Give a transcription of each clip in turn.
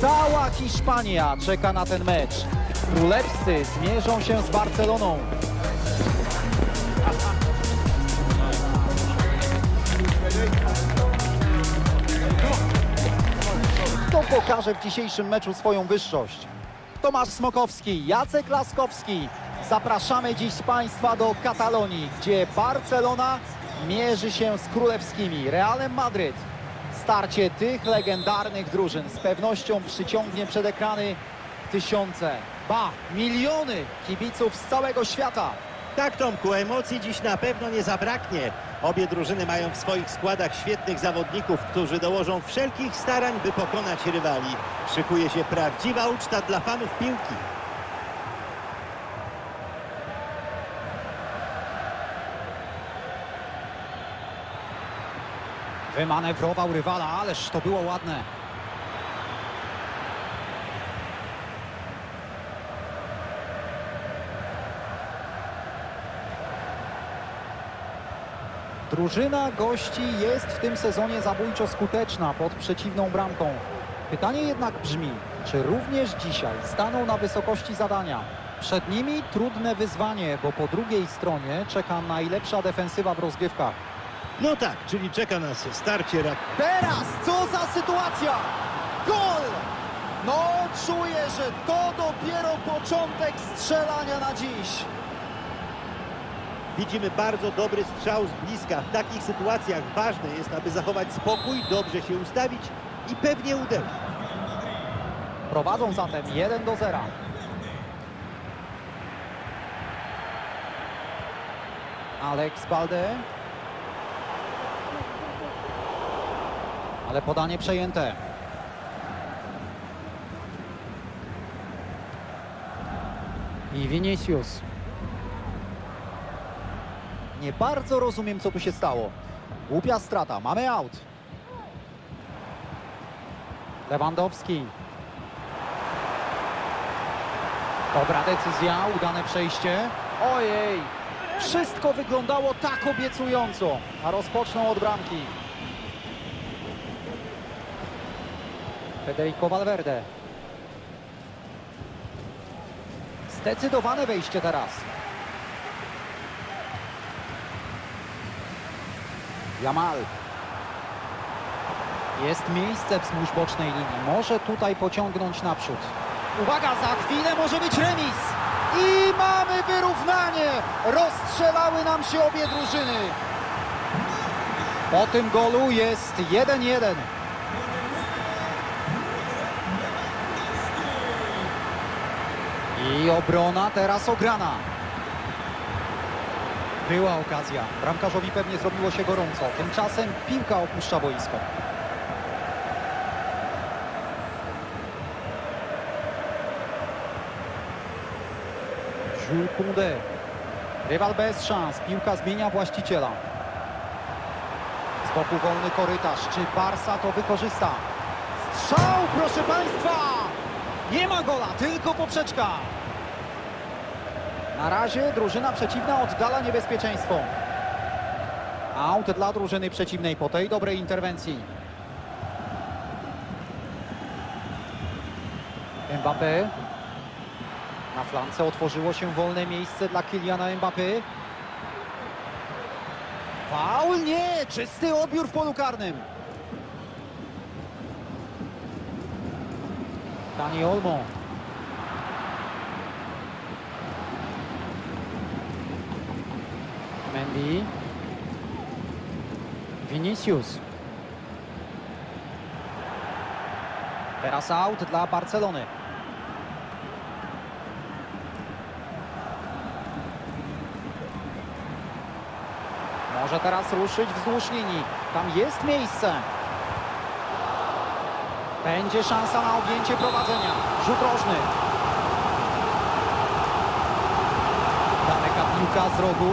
Cała Hiszpania czeka na ten mecz. Królewscy zmierzą się z Barceloną. Kto pokaże w dzisiejszym meczu swoją wyższość? Tomasz Smokowski, Jacek Laskowski. Zapraszamy dziś Państwa do Katalonii, gdzie Barcelona mierzy się z królewskimi Realem Madryt. Starcie tych legendarnych drużyn z pewnością przyciągnie przed ekrany tysiące, ba, miliony kibiców z całego świata. Tak, Tomku, emocji dziś na pewno nie zabraknie. Obie drużyny mają w swoich składach świetnych zawodników, którzy dołożą wszelkich starań, by pokonać rywali. Szykuje się prawdziwa uczta dla fanów piłki. Wymanewrował rywala, ależ to było ładne. Drużyna gości jest w tym sezonie zabójczo skuteczna pod przeciwną bramką. Pytanie jednak brzmi, czy również dzisiaj staną na wysokości zadania? Przed nimi trudne wyzwanie, bo po drugiej stronie czeka najlepsza defensywa w rozgrywkach. No tak, czyli czeka nas starcie rak. Teraz co za sytuacja! Gol! No czuję, że to dopiero początek strzelania na dziś. Widzimy bardzo dobry strzał z bliska. W takich sytuacjach ważne jest, aby zachować spokój, dobrze się ustawić i pewnie uderzyć. Prowadzą zatem 1 do 0. Alex Balde. Ale podanie przejęte. I Vinicius. Nie bardzo rozumiem, co tu się stało. Głupia strata. Mamy out. Lewandowski. Dobra decyzja, udane przejście. Ojej! Wszystko wyglądało tak obiecująco, a rozpoczną od bramki. Federico Valverde. Zdecydowane wejście teraz. Jamal. Jest miejsce wzdłuż bocznej linii. Może tutaj pociągnąć naprzód. Uwaga, za chwilę może być remis. I mamy wyrównanie. Rozstrzelały nam się obie drużyny. Po tym golu jest 1-1. I obrona teraz ograna. Była okazja. Bramkarzowi pewnie zrobiło się gorąco. Tymczasem piłka opuszcza boisko. Jules Koundé. Rywal bez szans. Piłka zmienia właściciela. Z boku wolny korytarz. Czy Barsa to wykorzysta? Strzał, proszę Państwa! Nie ma gola, tylko poprzeczka. Na razie drużyna przeciwna oddala niebezpieczeństwo. Aut dla drużyny przeciwnej po tej dobrej interwencji. Mbappé. Na flance otworzyło się wolne miejsce dla Kyliana Mbappé. Faul nie! Czysty odbiór w polu karnym. Dani Olmo. Mendy. Vinicius. Teraz aut dla Barcelony. Może teraz ruszyć wzdłuż linii. Tam jest miejsce. Będzie szansa na objęcie prowadzenia. Rzut rożny. Daleka piłka z rogu.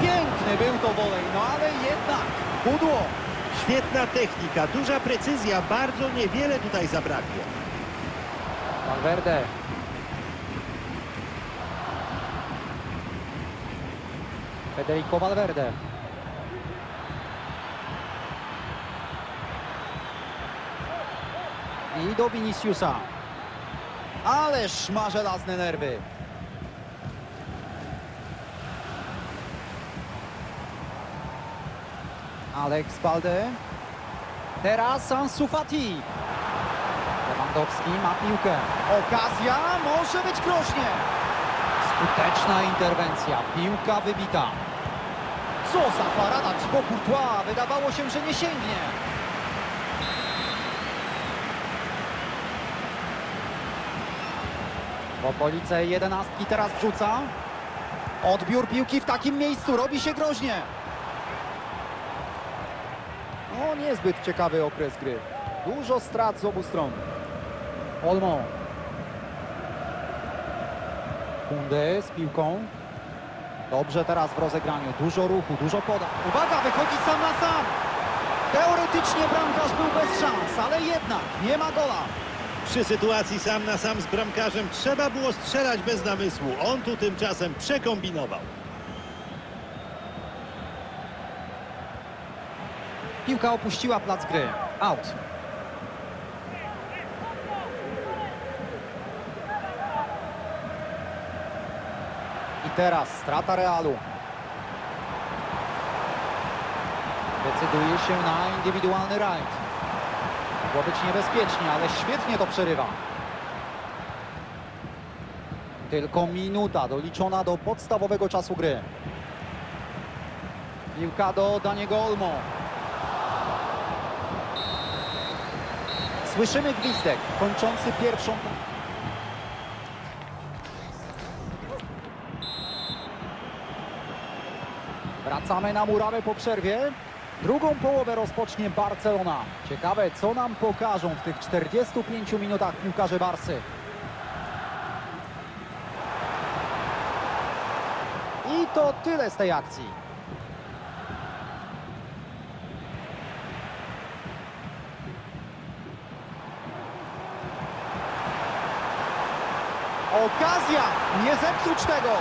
Piękny był to wolej, no ale jednak pudło. Świetna technika, duża precyzja, bardzo niewiele tutaj zabrakło. Valverde. Federico Valverde. I do Viniciusa. Ależ ma żelazne nerwy. Alex Balde. Teraz Ansu Fati. Lewandowski ma piłkę. Okazja może być groźnie. Skuteczna interwencja. Piłka wybita. Co za parada Thibaut Courtois. Wydawało się, że nie sięgnie. W okolice jedenastki teraz wrzuca. Odbiór piłki w takim miejscu robi się groźnie. No, niezbyt ciekawy okres gry. Dużo strat z obu stron. Olmo. Kunde z piłką. Dobrze teraz w rozegraniu. Dużo ruchu, dużo poda. Uwaga, wychodzi sam na sam. Teoretycznie bramkarz był bez szans, ale jednak nie ma gola. Przy sytuacji sam na sam z bramkarzem trzeba było strzelać bez namysłu. On tu tymczasem przekombinował. Piłka opuściła plac gry. Out. I teraz strata Realu. Decyduje się na indywidualny rajd. Mogło być niebezpiecznie, ale świetnie to przerywa. Tylko minuta doliczona do podstawowego czasu gry. Piłka do Daniego Olmo. Słyszymy gwizdek kończący pierwszą. Wracamy na murawę po przerwie. Drugą połowę rozpocznie Barcelona. Ciekawe, co nam pokażą w tych 45 minutach piłkarze Barsy. I to tyle z tej akcji. Okazja! Nie zepsuć tego!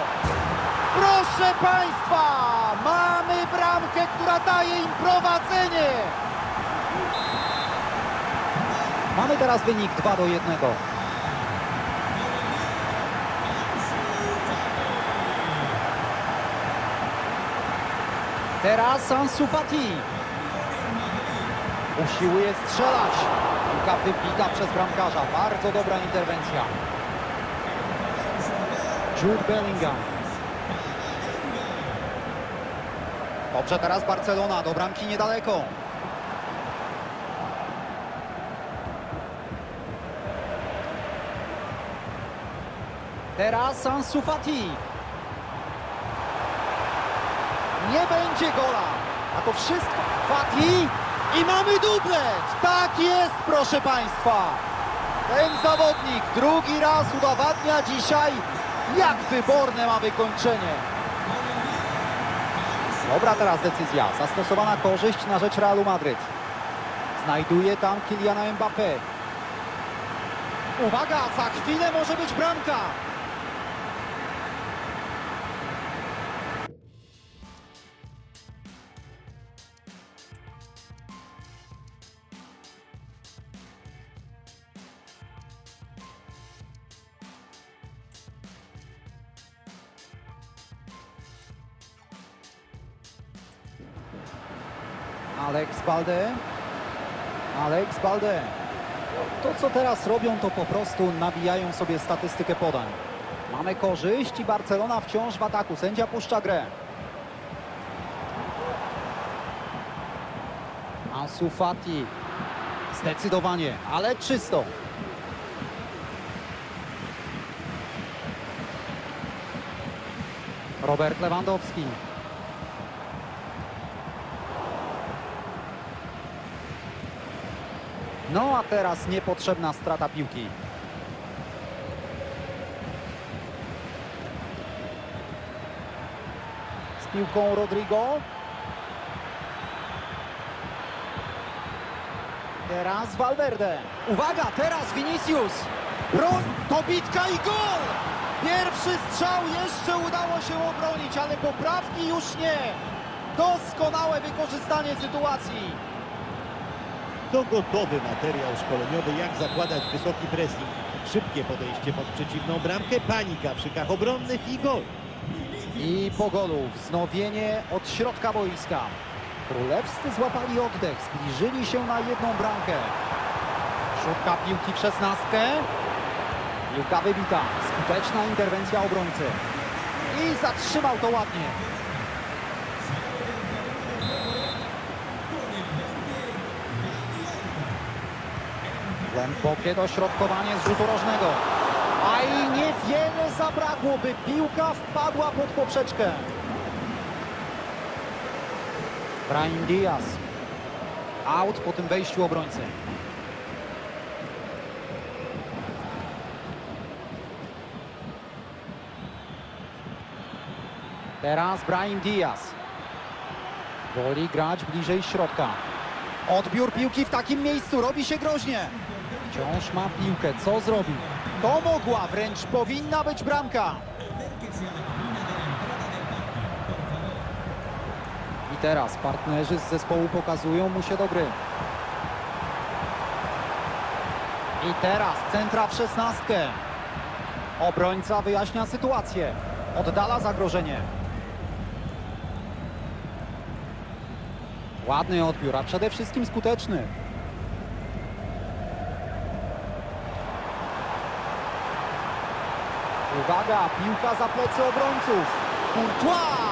Proszę Państwa! Mamy bramkę, która daje im prowadzenie! Mamy teraz wynik 2 do 1. Teraz Ansu Fati. Usiłuje strzelać. Piłka wybita przez bramkarza. Bardzo dobra interwencja. Jude Bellingham. Dobrze teraz Barcelona, do bramki niedaleko. Teraz Ansu Fati. Nie będzie gola. A to wszystko. Fati. I mamy dublet. Tak jest, proszę Państwa. Ten zawodnik drugi raz udowadnia dzisiaj, jak wyborne ma wykończenie. Dobra teraz decyzja. Zastosowana korzyść na rzecz Realu Madryt. Znajduje tam Kyliana Mbappé. Uwaga, za chwilę może być bramka. Alex Balde. To, co teraz robią, to po prostu nabijają sobie statystykę podań. Mamy korzyść i Barcelona wciąż w ataku. Sędzia puszcza grę. Ansu Fati. Zdecydowanie, ale czysto. Robert Lewandowski. No a teraz niepotrzebna strata piłki. Z piłką Rodrigo. Teraz Valverde. Uwaga, teraz Vinicius. Broń, to bitka i gol! Pierwszy strzał jeszcze udało się obronić, ale poprawki już nie. Doskonałe wykorzystanie sytuacji. To gotowy materiał szkoleniowy, jak zakładać wysoki pressing. Szybkie podejście pod przeciwną bramkę, panika w szykach obronnych i gol. I po golu wznowienie od środka boiska. Królewscy złapali oddech, zbliżyli się na jedną bramkę. Szuka piłki w szesnastkę. Piłka wybita. Skuteczna interwencja obrońcy. I zatrzymał to ładnie. Głębokie dośrodkowanie z rzutu rożnego. A i niewiele zabrakło, by piłka wpadła pod poprzeczkę. Brahim Diaz. Out po tym wejściu obrońcy. Teraz Brahim Diaz. Woli grać bliżej środka. Odbiór piłki w takim miejscu robi się groźnie. Wciąż ma piłkę. Co zrobi? To mogła, wręcz powinna być bramka. I teraz partnerzy z zespołu pokazują mu się do gry. I teraz centra w szesnastkę. Obrońca wyjaśnia sytuację. Oddala zagrożenie. Ładny odbiór, a przede wszystkim skuteczny. Uwaga, piłka za plecy obrońców. Courtois!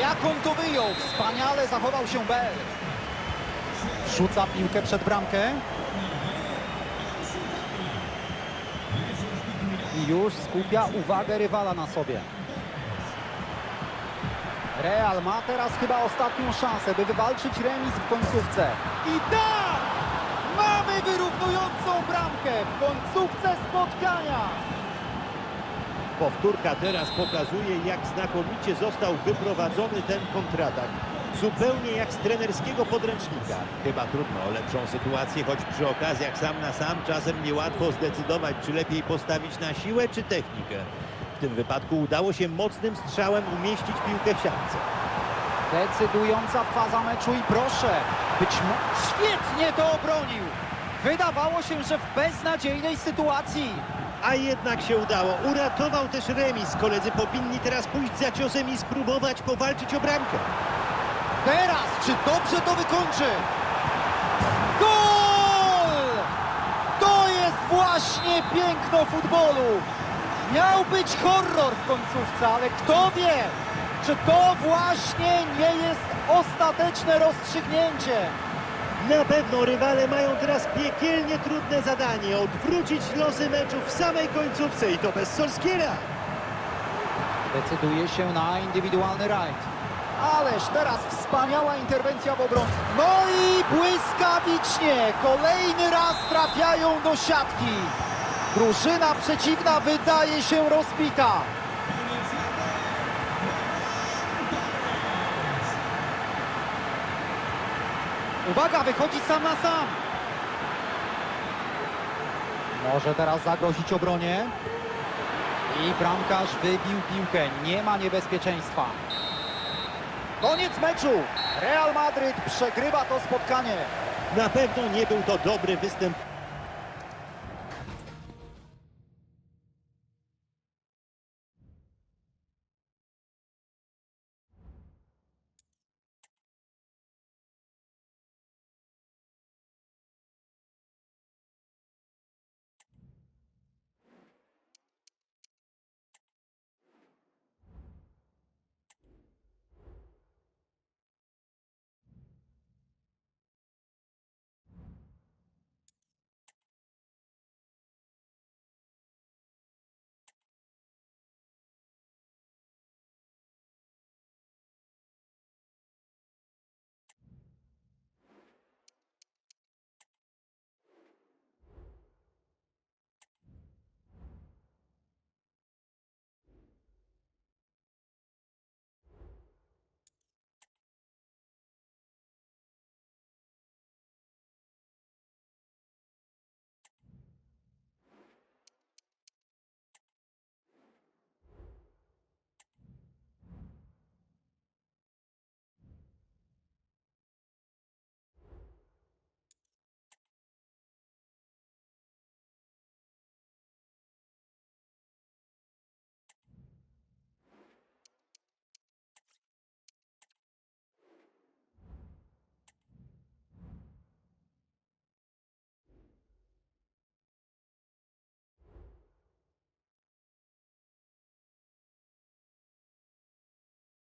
Jak on to wyjął? Wspaniale zachował się Bell. Wrzuca piłkę przed bramkę. I już skupia uwagę rywala na sobie. Real ma teraz chyba ostatnią szansę, by wywalczyć remis w końcówce. I tak! Mamy wyrównującą bramkę w końcówce spotkania. Powtórka teraz pokazuje, jak znakomicie został wyprowadzony ten kontratak. Zupełnie jak z trenerskiego podręcznika. Chyba trudno o lepszą sytuację, choć przy okazjach sam na sam czasem niełatwo zdecydować, czy lepiej postawić na siłę, czy technikę. W tym wypadku udało się mocnym strzałem umieścić piłkę w siatce. Decydująca faza meczu i proszę, być może świetnie to obronił. Wydawało się, że w beznadziejnej sytuacji. A jednak się udało. Uratował też remis. Koledzy powinni teraz pójść za ciosem i spróbować powalczyć o bramkę. Teraz, czy dobrze to wykończy? Gol! To jest właśnie piękno futbolu. Miał być horror w końcówce, ale kto wie, czy to właśnie nie jest ostateczne rozstrzygnięcie. Na pewno rywale mają teraz piekielnie trudne zadanie. Odwrócić losy meczu w samej końcówce i to bez Solskiera. Decyduje się na indywidualny rajd. Ależ teraz wspaniała interwencja w obronie. No i błyskawicznie kolejny raz trafiają do siatki. Drużyna przeciwna wydaje się rozbita. Uwaga, wychodzi sam na sam. Może teraz zagrozić obronie. I bramkarz wybił piłkę. Nie ma niebezpieczeństwa. Koniec meczu. Real Madryt przegrywa to spotkanie. Na pewno nie był to dobry występ